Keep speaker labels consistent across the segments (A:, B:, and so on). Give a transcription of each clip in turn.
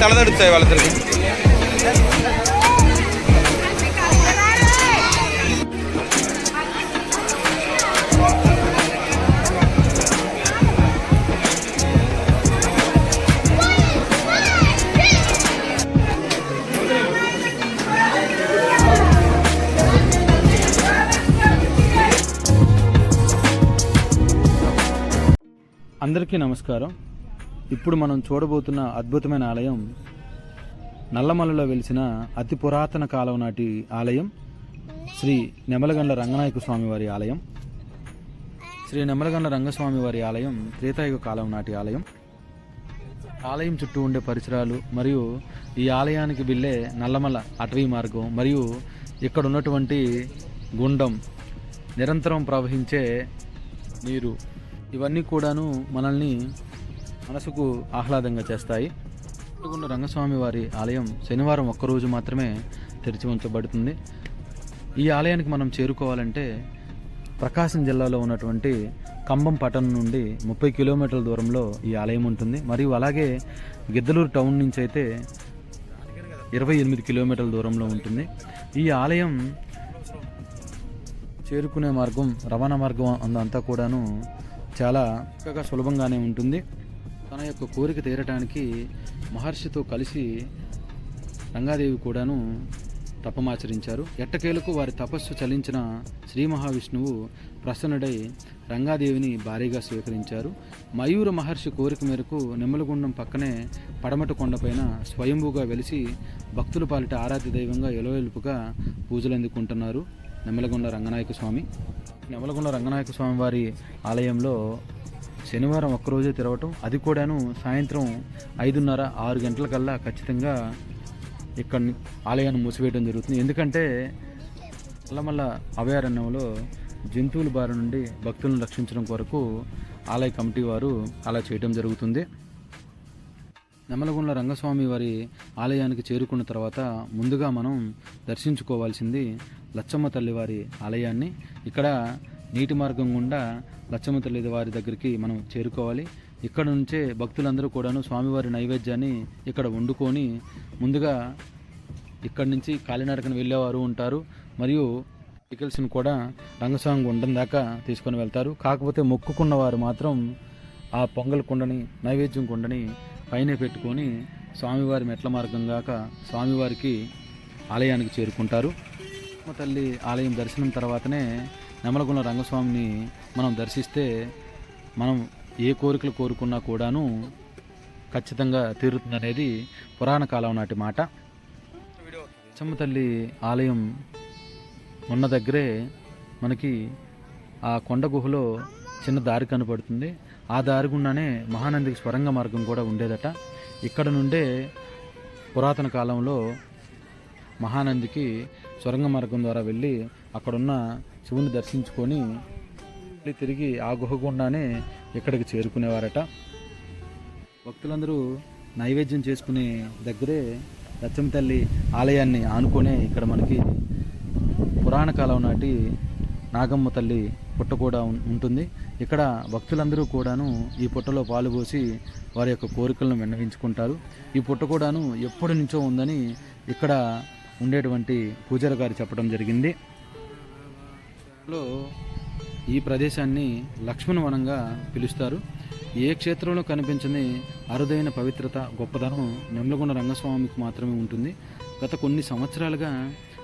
A: పై తలదడుతాయి వాళ్ళిద్దరికి
B: అందరికీ నమస్కారం ఇప్పుడు మనం చూడబోతున్న అద్భుతమైన ఆలయం నల్లమలలో వెలిసిన అతి పురాతన కాలం నాటి ఆలయం శ్రీ నెమలగండ్ల రంగనాయక స్వామి వారి ఆలయం. శ్రీ నెమలగండ్ల రంగస్వామి వారి ఆలయం త్రేతాయుగ కాలం నాటి ఆలయం. ఆలయం చుట్టూ ఉండే పరిసరాలు మరియు ఈ ఆలయానికి వెళ్ళే నల్లమల అటవీ మార్గం మరియు ఇక్కడ ఉన్నటువంటి గుండం నిరంతరం ప్రవహించే నీరు. ఇవన్నీ కూడాను మనల్ని మనసుకు ఆహ్లాదంగా చేస్తాయి. ఉన్న రంగస్వామి వారి ఆలయం శనివారం ఒక్కరోజు మాత్రమే తెరిచి ఉంచబడుతుంది. ఈ ఆలయానికి మనం చేరుకోవాలంటే ప్రకాశం జిల్లాలో ఉన్నటువంటి కంబం పట్టణం నుండి ముప్పై కిలోమీటర్ల దూరంలో ఈ ఆలయం ఉంటుంది. మరియు అలాగే గిద్దలూరు టౌన్ నుంచి అయితే ఇరవై ఎనిమిది కిలోమీటర్ల దూరంలో ఉంటుంది. ఈ ఆలయం చేరుకునే మార్గం రవాణా మార్గం అంతా కూడాను చాలా చక్కగా సులభంగానే ఉంటుంది. తన యొక్క కోరిక తీరటానికి మహర్షితో కలిసి రంగాదేవి కూడాను తపమాచరించారు. ఎట్టకేలకు వారి తపస్సు చలించిన శ్రీ మహావిష్ణువు ప్రసన్నుడై రంగాదేవిని భారీగా స్వీకరించారు. మయూర మహర్షి కోరిక మేరకు నిమ్మలగుండం పక్కనే పడమట కొండపైన స్వయంభూగా వెలిసి భక్తుల పాలిట ఆరాధ్య దైవంగా ఎలవెలుపుగా పూజలు అందుకుంటున్నారు నెమ్మలగొండ రంగనాయక స్వామి నెమలగొండ రంగనాయక స్వామి వారి ఆలయంలో శనివారం ఒక్కరోజే తెరవటం. అది కూడాను సాయంత్రం ఐదున్నర ఆరు గంటలకల్లా ఖచ్చితంగా ఇక్కడ ఆలయాన్ని మూసివేయడం జరుగుతుంది. ఎందుకంటే మల్లమల్ల అభయారణ్యంలో జంతువుల బారి నుండి భక్తులను రక్షించడం కొరకు ఆలయ కమిటీ వారు అలా చేయడం జరుగుతుంది. నెమలగుండ్ల రంగస్వామి వారి ఆలయానికి చేరుకున్న తర్వాత ముందుగా మనం దర్శించుకోవాల్సింది లచ్చమ్మ తల్లి వారి ఆలయాన్ని. ఇక్కడ నీటి మార్గం గుండా లచ్చమ్మ తల్లి వారి దగ్గరికి మనం చేరుకోవాలి. ఇక్కడ నుంచే భక్తులందరూ కూడాను స్వామివారి నైవేద్యాన్ని ఇక్కడ వండుకొని ముందుగా ఇక్కడి నుంచి కాలినడకన వెళ్ళేవారు ఉంటారు. మరియు వెహికల్స్ని కూడా రంగస్వామి గుండం దాకా తీసుకొని వెళ్తారు. కాకపోతే మొక్కుకున్న వారు మాత్రం ఆ పొంగల్ కుండని నైవేద్యం కుండని పైన పెట్టుకొని స్వామివారి మెట్ల మార్గం గాక స్వామివారికి ఆలయానికి చేరుకుంటారు. తల్లి ఆలయం దర్శనం తర్వాతనే నెమలగుండ రంగస్వామిని మనం దర్శిస్తే మనం ఏ కోరికలు కోరుకున్నా కూడాను ఖచ్చితంగా తీరుతుందనేది పురాణ కాలం నాటి మాట. అచ్చమ్మ తల్లి ఆలయం ఉన్న దగ్గరే మనకి ఆ కొండ గుహలో చిన్న దారి కనపడుతుంది. ఆ దారి గుండానే మహానందికి స్వరంగ మార్గం కూడా ఉండేదట. ఇక్కడ నుండే పురాతన కాలంలో మహానందికి స్వరంగ మార్గం ద్వారా వెళ్ళి అక్కడున్న శివుని దర్శించుకొని మళ్ళీ తిరిగి ఆ గుహ గుండానే ఇక్కడికి చేరుకునేవారట. భక్తులందరూ నైవేద్యం చేసుకునే దగ్గరే లచ్చమ్మ తల్లి ఆలయాన్ని ఆనుకొనే ఇక్కడ మనకి పురాణ కాలం నాటి నాగమ్మ తల్లి పుట్ట కూడా ఉంటుంది. ఇక్కడ భక్తులందరూ కూడాను ఈ పుట్టలో పాలు పోసి వారి యొక్క కోరికలను విన్నవించుకుంటారు. ఈ పుట్ట కూడాను ఎప్పటి నుంచో ఉందని ఇక్కడ ఉండేటువంటి పూజారి గారు చెప్పడం జరిగింది. లో ఈ ప్రదేశాన్ని లక్ష్మణ వనంగా పిలుస్తారు. ఏ క్షేత్రంలో కనిపించని అరుదైన పవిత్రత గొప్పదనం నెమ్లగొండ రంగస్వామికి మాత్రమే ఉంటుంది. గత కొన్ని సంవత్సరాలుగా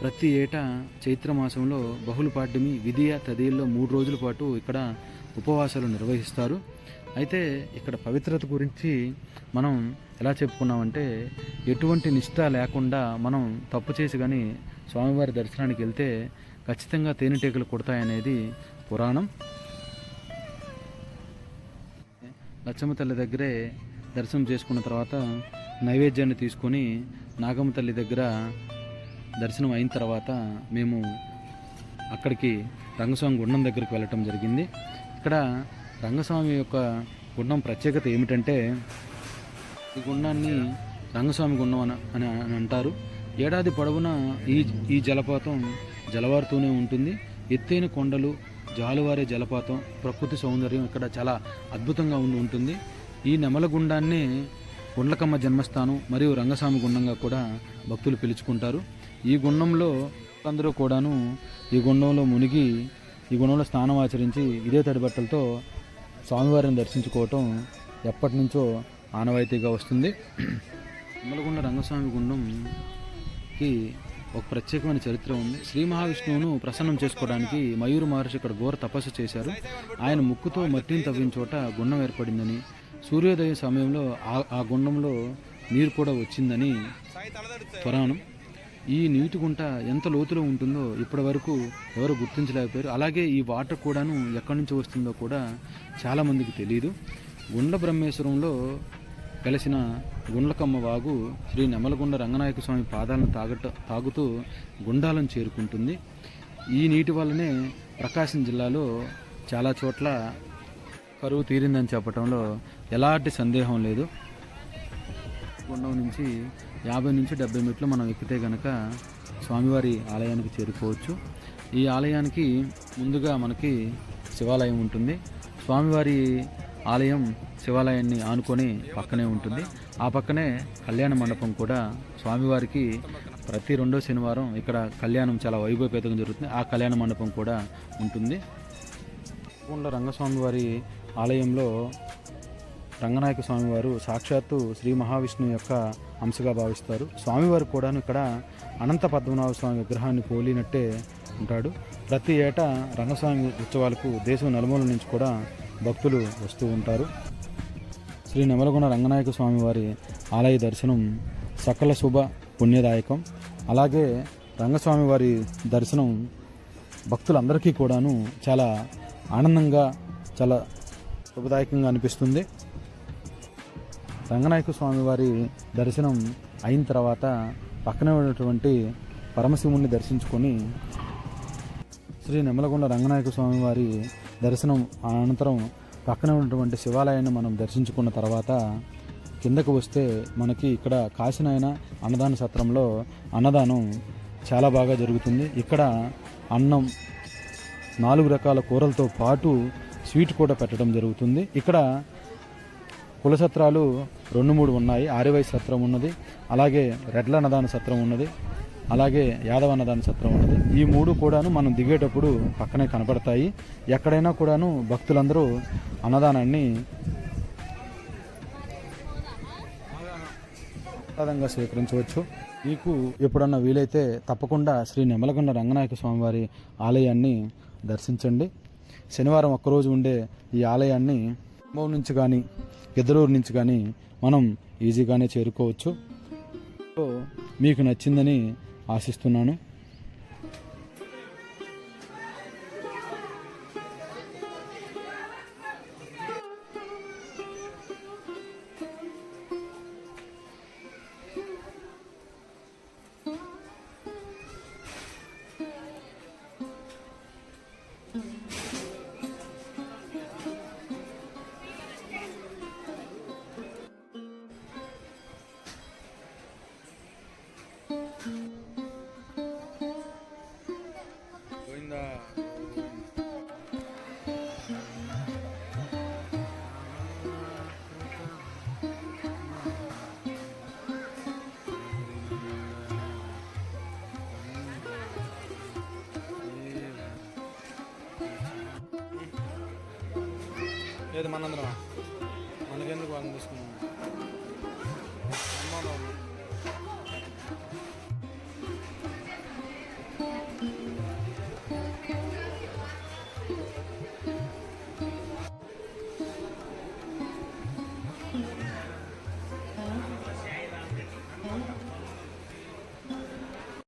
B: ప్రతి ఏటా చైత్ర మాసంలో బహుళ పాడ్యమి విధియ తదిలో మూడు రోజుల పాటు ఇక్కడ ఉపవాసాలు నిర్వహిస్తారు. అయితే ఇక్కడ పవిత్రత గురించి మనం ఎలా చెప్పుకున్నామంటే ఎటువంటి నిష్ట లేకుండా మనం తప్పు చేసి కానీ స్వామివారి దర్శనానికి వెళ్తే ఖచ్చితంగా తేనెటీగలు కొడతాయనేది పురాణం. లచ్చమ్మ తల్లి దగ్గరే దర్శనం చేసుకున్న తర్వాత నైవేద్యాన్ని తీసుకొని నాగమ్మ తల్లి దగ్గర దర్శనం అయిన తర్వాత మేము అక్కడికి రంగస్వామి గుండం దగ్గరికి వెళ్ళటం జరిగింది. ఇక్కడ రంగస్వామి యొక్క గుండం ప్రత్యేకత ఏమిటంటే ఈ గుండాన్ని రంగస్వామి గుండం అని అని అని అంటారు. ఏడాది పొడవునా ఈ ఈ జలపాతం జలవారుతూనే ఉంటుంది. ఎత్తైన కొండలు జాలువారే జలపాతం ప్రకృతి సౌందర్యం ఇక్కడ చాలా అద్భుతంగా ఉండి ఉంటుంది. ఈ నెమలగుండాన్ని గుండ్లకమ్మ జన్మస్థానం మరియు రంగస్వామి గుండంగా కూడా భక్తులు పిలుచుకుంటారు. ఈ గుండంలో అందరూ కూడాను ఈ గుండంలో మునిగి ఈ గుండంలో స్నానం ఆచరించి ఇదే తడి బట్టలతో స్వామివారిని దర్శించుకోవటం ఎప్పటి నుంచో ఆనవాయితీగా వస్తుంది. నిమ్మలగుండ రంగస్వామి గుండం కి ఒక ప్రత్యేకమైన చరిత్ర ఉంది. శ్రీ మహావిష్ణువును ప్రసన్నం చేసుకోవడానికి మయూరు మహర్షి ఇక్కడ ఘోర తపస్సు చేశారు. ఆయన ముక్కుతో మట్టిని తవ్విన చోట గుండం ఏర్పడిందని సూర్యోదయ సమయంలో ఆ ఆ గుండంలో నీరు కూడా వచ్చిందని పురాణం. ఈ నీటి గుంట ఎంత లోతులో ఉంటుందో ఇప్పటి వరకు ఎవరు గుర్తించలేకపోయారు. అలాగే ఈ వాటర్ కూడాను ఎక్కడి నుంచి వస్తుందో కూడా చాలామందికి తెలియదు గుండ బ్రహ్మేశ్వరంలో కలిసిన గుండ్లకమ్మ వాగు శ్రీ నెమలగుండ రంగనాయక స్వామి పాదాలను తాగట తాగుతూ గుండాలను చేరుకుంటుంది. ఈ నీటి వల్లనే ప్రకాశం జిల్లాలో చాలా చోట్ల కరువు తీరిందని చెప్పడంలో ఎలాంటి సందేహం లేదు. గుండం నుంచి యాభై నుంచి డెబ్బై మెట్లు మనం ఎక్కితే గనక స్వామివారి ఆలయానికి చేరుకోవచ్చు. ఈ ఆలయానికి ముందుగా మనకి శివాలయం ఉంటుంది. స్వామివారి ఆలయం శివాలయాన్ని ఆనుకొని పక్కనే ఉంటుంది. ఆ పక్కనే కళ్యాణ మండపం కూడా స్వామివారికి ప్రతి రెండో శనివారం ఇక్కడ కళ్యాణం చాలా వైభవపేతంగా జరుగుతుంది. ఆ కళ్యాణ మండపం కూడా ఉంటుంది. తప్పకుండా రంగస్వామి వారి ఆలయంలో రంగనాయక స్వామివారు సాక్షాత్తు శ్రీ మహావిష్ణువు యొక్క అంశగా భావిస్తారు. స్వామివారు కూడాను ఇక్కడ అనంత పద్మనాభ స్వామి విగ్రహాన్ని పోలినట్టే ఉంటాడు. ప్రతి ఏటా రంగస్వామి ఉత్సవాలకు దేశం నలుమూల నుంచి కూడా భక్తులు వస్తూ ఉంటారు. శ్రీ నెమలగొండ రంగనాయక స్వామి వారి ఆలయ దర్శనం సకల శుభ పుణ్యదాయకం. అలాగే రంగస్వామి వారి దర్శనం భక్తులందరికీ కూడాను చాలా ఆనందంగా చాలా శుభదాయకంగా అనిపిస్తుంది. రంగనాయక స్వామి వారి దర్శనం అయిన తర్వాత పక్కనే ఉన్నటువంటి పరమశివుణ్ణి దర్శించుకొని శ్రీ నెమలగొండ రంగనాయక స్వామి వారి దర్శనం అనంతరం పక్కన ఉన్నటువంటి శివాలయాన్ని మనం దర్శించుకున్న తర్వాత కిందకు వస్తే మనకి ఇక్కడ కాశీనాయన అన్నదాన సత్రంలో అన్నదానం చాలా బాగా జరుగుతుంది. ఇక్కడ అన్నం నాలుగు రకాల కూరలతో పాటు స్వీట్ కూడా పెట్టడం జరుగుతుంది. ఇక్కడ కుల సత్రాలు రెండు మూడు ఉన్నాయి. ఆర్యవై సత్రం ఉన్నది. అలాగే రెడ్ల అన్నదాన సత్రం ఉన్నది. అలాగే యాదవ అన్నదాన సత్రం ఉన్నది. ఈ మూడు కూడాను మనం దిగేటప్పుడు పక్కనే కనపడతాయి ఎక్కడైనా కూడాను భక్తులందరూ అన్నదానాన్ని ప్రసాదంగా స్వీకరించవచ్చు. మీకు ఎప్పుడన్నా వీలైతే తప్పకుండా శ్రీ నెమలగొండ రంగనాయక స్వామివారి ఆలయాన్ని దర్శించండి. శనివారం ఒక్కరోజు ఉండే ఈ ఆలయాన్ని ఖమ్మం నుంచి కానీ గిద్దలూరు నుంచి కానీ మనం ఈజీగానే చేరుకోవచ్చు. సో మీకు నచ్చిందని ఆశిస్తున్నాను.
A: లేదు మనందరం